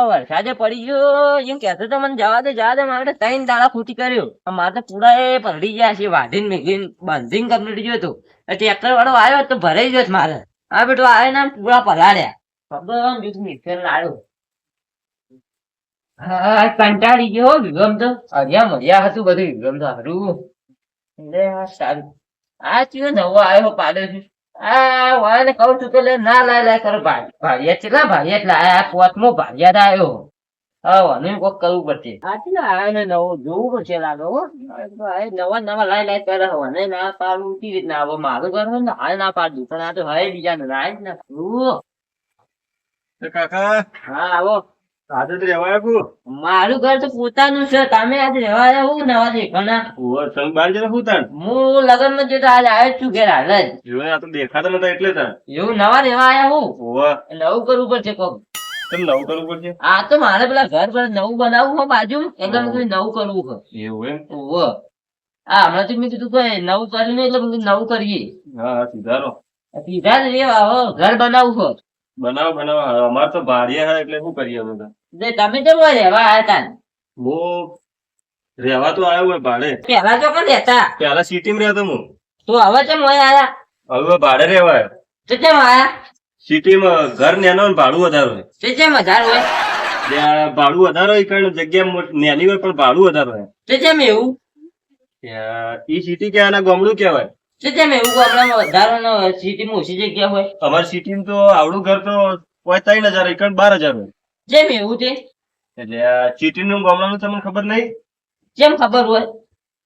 આ વરસાદે પડી ગયો. એમ કહેતો તો મને જવા દે જવા દે. મારે ત્રણ દાડા ખૂટી કર્યો. મારે પૂરા એ પલડી ગયા છે. વાઢીને મેઘીને બાંધીને કમ્પ્લીટ ગયો હતો. ટ્રેક્ટર વાળો આવ્યો તો ભરાઈ ગયો મારે. આ બેટો આવે ને પૂરા પલાળ્યા. ખબર બીજું મિક્સર લાડ્યો હા, કંટાળી ગયો વિગમ તો. અગિયા મજા હતું બધું વિગમ તો. હારું. સારું. આ ચિયો નવો આવ્યો પાડે આ વાને કહું છું તો લે ના લાય લાય કરો ભાઈ. કેટલા ભાડિયા એટલે આ પોતમો ભાડિયા આવ્યો હા વાનું કોક કરવું પડશે. આ કેટલા આવ્યો ને નવો? જોવું પડશે લાગે હો. નવા નવા લાય લાય કરે મને ના પાડું કેવી રીતના આવો? મારું ઘર હોય ને હાલ ના પાડું. પણ આ તો હવે બીજા ને લાય જ ના. કાકા? હા આવો. આજે તો મારું ઘર તો પોતાનું છે. તમે આજે રહેવા આવ્યા હું નવા સંગ બાર હું તાન હું લગનમાં જતો આજે આવ્યો છું ઘેર હાલ જ. જોયે આ તો દેખાતા નતા એટલે તાન એવું નવા રહેવા આવ્યા હું. નવું કરવું પડશે કોક. તમ નવું કરવું પડશે? આ તો મારે પેલા ઘર પર નવું બનાવવું હોય બાજુ એટલે મેં નવું કરવું હોય એવું એમ? ઓહો આ હમણાં તો મેં કીધું કે નવું કર્યું એટલે મેં નવું કરીએ. હા હા સીધારો સીધા જ રેવા ઘર બનાવવું હોય બનાવો બનાવો. અમાર તો ભાડિયા હા એટલે શું કરીએ અમે તો? તમે તો રહેવા આવ્યા તા હું રહેવા તો આવ્યો હોય ભાડે. પેલા તો કોણ રહેતા? પેલા સિટીમાં રહેતો હું. તો હવે તો મોય આયા? હવે ભાડે રહેવાય. તો કેમ આયા? સિટી માં ઘર નેનો ને ભાડું વધારે હોય. તો કેમ વધારે હોય? ભાડું વધારે હોય કારણ જગ્યા નેની નાની હોય પણ ભાડું વધારે હોય. તો કેમ એવું? ઈ સિટી કે આના ગામડું કહેવાય. તો એવું ગામડામાં વધારો સિટીમાં ઓછી જગ્યા હોય? અમારી સિટીમાં તો આવડું ઘર તો હોય ત્રણ હજાર એકણ બાર હજાર હોય. કેમ એવું તે એટલે સિટીનું ગામડાનું તમને ખબર નહીં? કેમ ખબર હોય?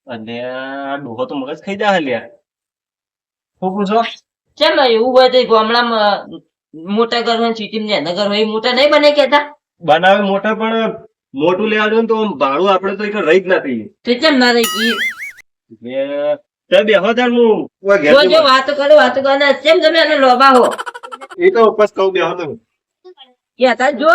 અને આ ડોહો તો મગજ ખાઈ જાય લ્યા. શું પૂછો? કેમ એવું હોય તો ગામડામાં મોટા ઘર હોય સિટીમાં નાના ઘર હોય મોટા નહીં બને કેતા બનાવે મોટા પણ મોટું લેવા જો તો ભાડું આપણે તો એક રહી જ ના તો કેમ ના રહી? એટલે તે બેહો તાર હું જો જો વાતો કરો વાતો કરો. ને કેમ તમે એને લોભા હો. એ તો ઉપસ કહું બેહો તમે. કેતા જો.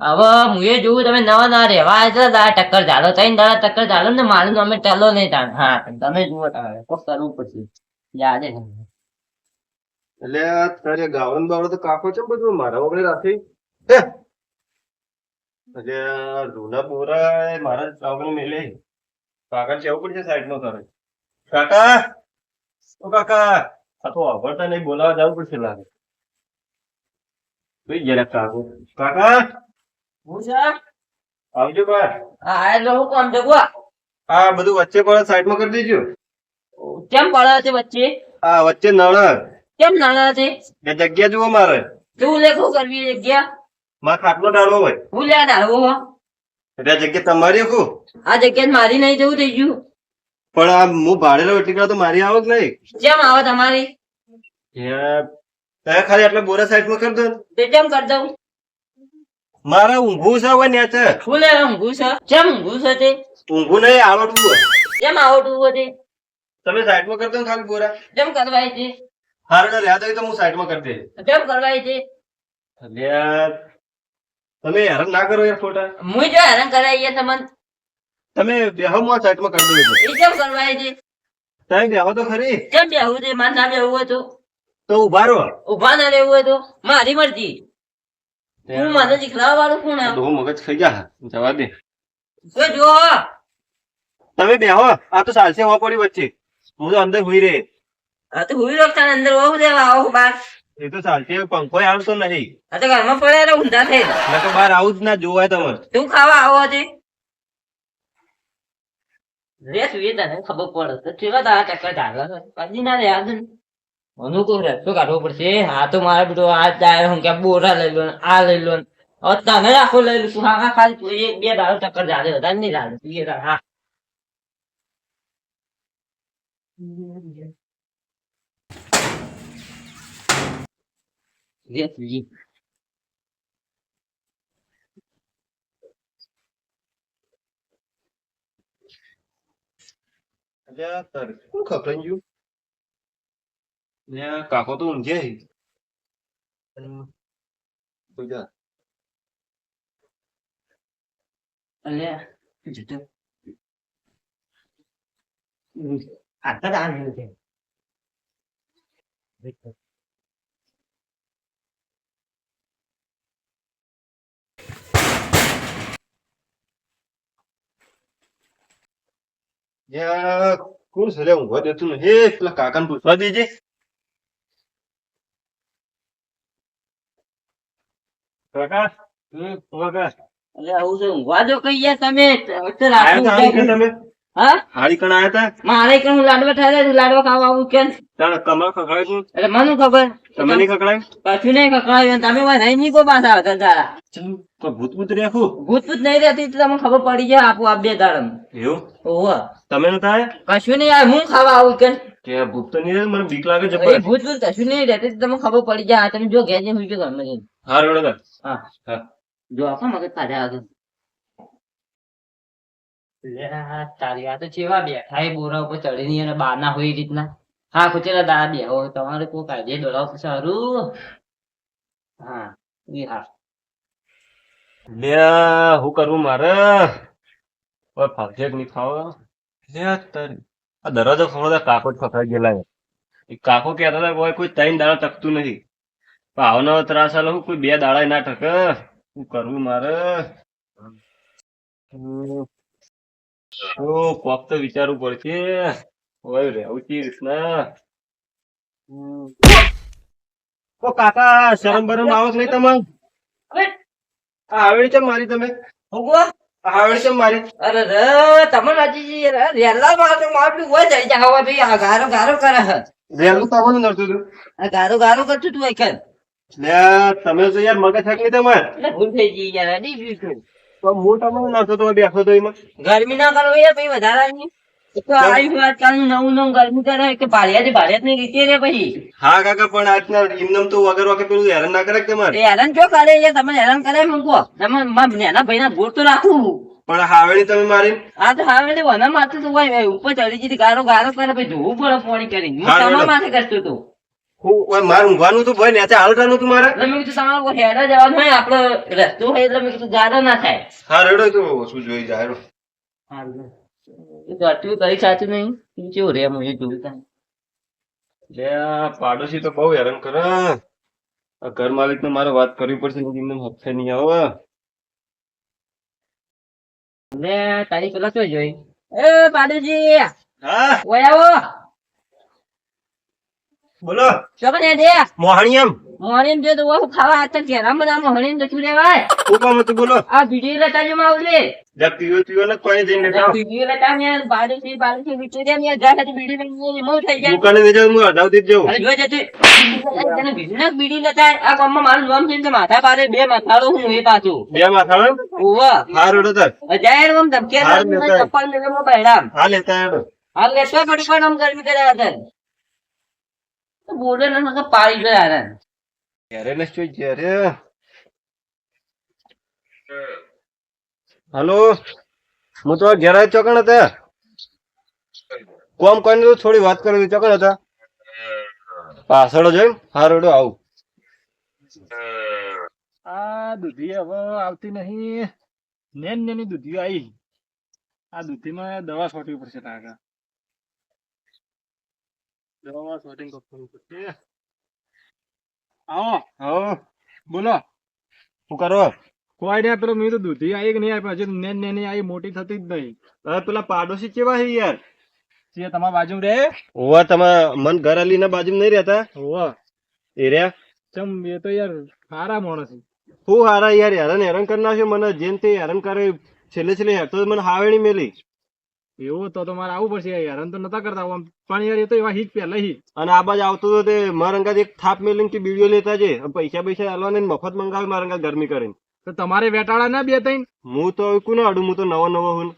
હવે હું એ જોઉં તમે નવા નવા રહેવા આવ્યા છો, આ ટક્કર ચાલો ત્રણ દાડા ટક્કર ચાલો ને મારું અમે ટલો નહીં તાણ હા તમે જુઓ તારે કોક કરવું પડશે. યાદ એટલે તારે ગાવન બાવડો તો કાકો છે બધું? મારા વગડે રાખી? એટલે રૂના બોરા એ મારા ચાવલ મેલે. કાકા જવું પડશે સાઈડ નો તારે કાકા? ઓ કાકા? આ તો આવડતા નહીં બોલાવા જવું પડશે લાગે. જોઈ જરા કાકો. કાકા? હું છે? આવજો બા. હા એટલે હું કોણ જગવા આ બધું વચ્ચે પડે સાઈડમાં કરી દેજો. કેમ પડે છે વચ્ચે? આ વચ્ચે નળ. કેમ નાના છે? એ જગ્યા જુઓ મારે. તું લેખું કરવી જગ્યા? માં ખાટલો ડાળવો હોય. હું લે ડાળવો હો. એટલે જગ્યા તમારી કુ આ જગ્યા મારી નહીં જવું થઈ ગયું. પણ આ હું ભાડે લઉં એટલી તો મારી આવક નહીં. કેમ આવે તમારી. ત્યાં ખાલી આટલા બોરા સાઈડમાં કરી દો. તે કેમ કરી દઉં? મારા ઊંઘું છે હોય ને છે હું ઊંઘું છે? કેમ ઊંઘું છે તે. ઊંઘું નહીં આવડવું હોય. કેમ આવડવું હોય તે? તમે સાઈડમાં કરી દો ખાલી બોરા. કેમ કરવાય છે હારે યાદ આવી તો હું સાઈડમાં કરી દે કેમ કરવાય છે તમે હેરાન ના કરો યાર ફોટા. હું જો હેરાન કરાવીએ તમને. તમે બેહો હું સાઈડમાં કરી દો એ કેમ કરવાય છે? તમે બેહો તો ખરી. કેમ બેહવું છે? મારે ના હોય તો. તો ઊભા રહો. ઊભા ના રહેવું હોય તો. મારી મરજી. હું મને શીખડાવવા વાળું કોણ આ ડોહો મગજ ખાઈ જા જવા દે. જો જો તમે બેહો. આ તો ચાલશે હોવા પડી વચ્ચે. હું તો અંદર હુઈ રે આ તો હુઈ રોકતા ને અંદર હોવું દેવા? આવો બાર. એ તો ચાલશે પંખો આવતો નહીં. આ તો ઘરમાં પડે ઊંધા થઈ તો બહાર આવું જ ના જોવાય તમારે તું ખાવા આવો છે રે સુઈએ તને ખબર પડે તો કેવા તારા ચક્કર ચાલે છે કદી ના રે યાદ ને અનુકૂળ રસ્તો કાઢવો પડશે હા તો મારા બેટો આ જાય હું કે બોરા લઈ લો ને આ લઈ લો ને હવે તને આખો લઈ લો તું હા હા ખાલી તું એક બે દાડો ચક્કર ચાલે વધારે નહીં ચાલે તું એ તાર હા રે સુઈએ આ તારે શું ખખડાઈ ગયું ને આ કાકો તો ઊંઘે છે. અને સુઈ જા. અલ્યા જતો આટલા દાન છે યા, કોણ છે લે ઊંઘવા દેતું હે પેલા કાકાને પૂછવા દેજે પ્રકાશ હમ, કાકા એટલે આવું છે ઊંઘવા દો કઈ યાર તમે. તમે હા? હારી કણ આયા તા? મારે કઈ હું લાડવા ઠારે લાડવા ખાવા આવું કેમ? તાણ કમર ખખડાય તું? એટલે મને ખબર. તમે નહીં ખખડાય? કશું નહીં કકડાયું તમે કોઈ નહીં નહીં કોઈ પાછા હતા તારા. ચમ, ભૂત ભૂત રાખું ભૂત ભૂત નહીં રહેતી તો તમને ખબર પડી જાય આપો આપ બે દાડમ. એવું? ઓહો. તમે આયા? કશું નહીં યાર હું ખાવા આવું કે કે ભૂત તો નહીં મને બીક લાગે છે ભૂત ભૂત કશું નહીં રહેતી તમને ખબર પડી જાય તમે જો ઘેર જઈને. હા હા. હા. જો આપો મગજ કાઢે આગળ. આ તારી વાત ચેવા બેઠા એ બોરા ઉપર ચડીને અને બાર ના હોય રીતના? હા, ખુચેલા દાડા બે હોય તમારે કોઈ કાયદે દોડાવ સારું? હા ઈ હા. લે, હું કરવું મારે? ઓય ફાવશે કે નહીં ફાવે? લે તન આ દરવાજો ખોલો કાકો જ ફસાઈ ગયેલા એ કાકો કહેતા હતા કે કોઈ ત્રણ દાડા ટકતું નથી. ભાવનો ત્રાસ આલો કોઈ બે દાડા ના ટકે. શું કરવું મારે. શું કોક તો વિચારવું પડશે. ઓય રહેવું છે રીતના ઓ કાકા શરમ બરમ આવો નહીં તમારે? અરે ચમ મારી તમે? ભગવા. ચમ મારી? અરે રે તમે રેલા માં તો મારું હોય જાય જાવા ભાઈ આ ગારો ગારો કરે રેલું તો નડતું આ ગારો ગારો કરતું તું એકન તમે તો યાર મગજ નહીં તમારે. ભૂલ થઈ ગઈ યાર અડી ગયું તું તો હું તમને તો બેઠો તો એમાં? ગરમી ના કરો વધારાની તો આવ્યું આજકાલનું નવું નવું ગરમી કરે કે ભાડિયાથી ની રીતે રે પછી. હા કાકા પણ આજના ઇમનમ તો વગર વગર પેલું હેરાન ના કરે કે તમારે? હેરાન ક્યો કરે તમે હેરાન કરે મૂકો તમે નેના ભાઈ ના ગોળ તો રાખું. પણ હાવેડી તમે મારી આ તો હવે વના માથે તો હોય ઉપર ચડી જતી ગારો ગારો કરે ધોવું પડે પાણી કરીને. હું તમારા માથે કરતો ઓય મારે ઊંઘવાનું હતું ભાઈ નેચે હાલટાનું હતું મારે? મેં કીધું તમારે હેડા જવાનું હોય આપણો રસ્તો હોય એટલે મેં કીધું ગારો ના થાય. હા રેડો તો શું જોઈ જાય હેડો. આટલું કઈ સાચું નહીં. તું કેવું રે હું જોયું લે પાડોશી તો બહુ હેરાન કરે. આ ઘર માલિક ને મારે વાત કરવી પડશે એમને હફે નહીં આવે. લે તારી પેલા શું જોઈ. એ પાડોશી હા? ઓય આવો. બોલો. ચોકને દે. મોહણીયમ. મોહણીયમ જો તો ઓહો ખાવા હાથ રામ બધા મોહણીયમ તો શું લેવાય? ઉપા મત બોલો. આ વીડિયો લેતા જો માવલે જા પીવો પીવો ને કોઈ જઈને તો. વીડિયો લેતા મેં પાડુજી પાડુજી વીડિયો દે મે જા વીડિયો લઈને મો થઈ જાય. દુકાને જાવ હું અડાવતી જ જાઉં. અરે જો જતી તને વીડિયો વીડિયો લેતા આ ગામમાં મારું નામ છે ને તે માથા પારે બે માથાળો હું એ પાછું. બે માથાળો ઓવા હા રેડો તાર. અજાયર ઓમ ધમકે હાર. ચપ્પલ મેલે મો હા લેતા હાલ લેતો પડી પણ આમ ગરમી કરે હતા બોલે ને પાડી ગયા ને ઘેરે ને શું ઘેરે હલો? હું તો ઘેર ચોકણ હતા કોમ કોઈને તો થોડી વાત કરી ચોકણ હતા પાછળ જોઈ હારોડો આવું. આ દૂધી હવે આવતી નહીં. નેન નેની દૂધી આવી. આ દૂધીમાં દવા છોટવી પડશે કાકા દવા છોટીને કરવું પડશે આવો. હા બોલો. શું કરો? કોઈ નહીં પેલો મેં તો દૂધી આવી કે નહીં આવી હજી નેન નેની આવી મોટી થતી જ નહીં. હવે પેલા પાડોશી કેવા છે યાર? જે તમારા બાજુ રે. ઓવા તમારા મન ઘર અલીના બાજુ નહીં રહેતા? હોવ. એ રહ્યા? ચમ એ તો યાર સારા માણસ હું હારા યાર હેરાન હેરાન કરી નાખ્યો મને. જેમ તે હેરાન કરે છેલ્લે છેલ્લે હેરતો તો મને હાવેણી મેલી. એવું તો તમારે મારે આવવું પડશે યાર. તો નતા કરતા. આમ પણ યાર એ તો એવા હિટ પહેલા હી અને આ બાજુ આવતો હતો તે મારા અંગાત એક થાપ મેલીને કે બીડીઓ લેતા છે પૈસા પૈસા આલવાને ને મફત મંગાવે મારા અંગાત ગરમી કરીને. તો તમારે વેટાળા ના બે તઈ હું તો કુ ના અડું હું તો નવો નવો હું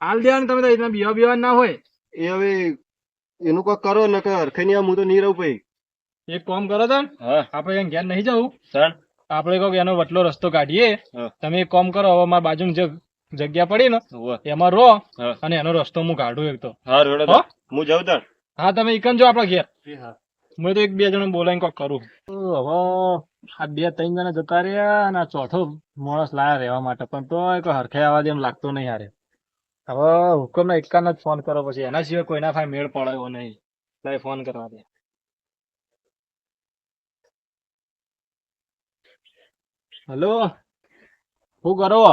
હાલ દેવાનું તમે તો એના બીવા બીવા ના હોય. એ હવે એનું કોઈ કરો ન કર ખની હું તો નહીં રહું પઈ એક કામ કરો તો આપડે આપણે ઘેર નહીં જવું. સર. આપણે કહો એનો વટલો રસ્તો કાઢીએ. તમે એક કામ કરો હવે મારા બાજુ જગ્યા પડી ને એમાં રો અને એનો રસ્તો હું કાઢું એક તો. હા રોડે હો? હું જાઉં તાર. હા તમે એકન જો આપડા ઘેર. હા. તો એક બે જણ બોલાવીને કોક કરું. હવે આ બે ત્રણ જણા જતા રહ્યા અને આ ચોથો માણસ લાયા રહેવા માટે. પણ તો એક હરખે આવા એમ લાગતો નહીં હારે. હવે હુકમ ના એકાને જ ફોન કરો પછી એના સિવાય કોઈના ફાય મેળ પડે નહીં. એટલે ફોન કરવા દે. હલો શું કરો?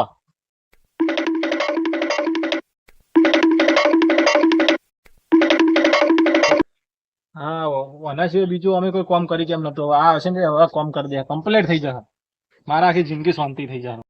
આના સિવાય બીજું અમે કોઈ કામ કરી કેમ નતો આ હશે ને હવે કામ કરી દે. કમ્પ્લીટ થઈ જશે. મારા આખી જિંદગી શાંતિ થઈ જશે.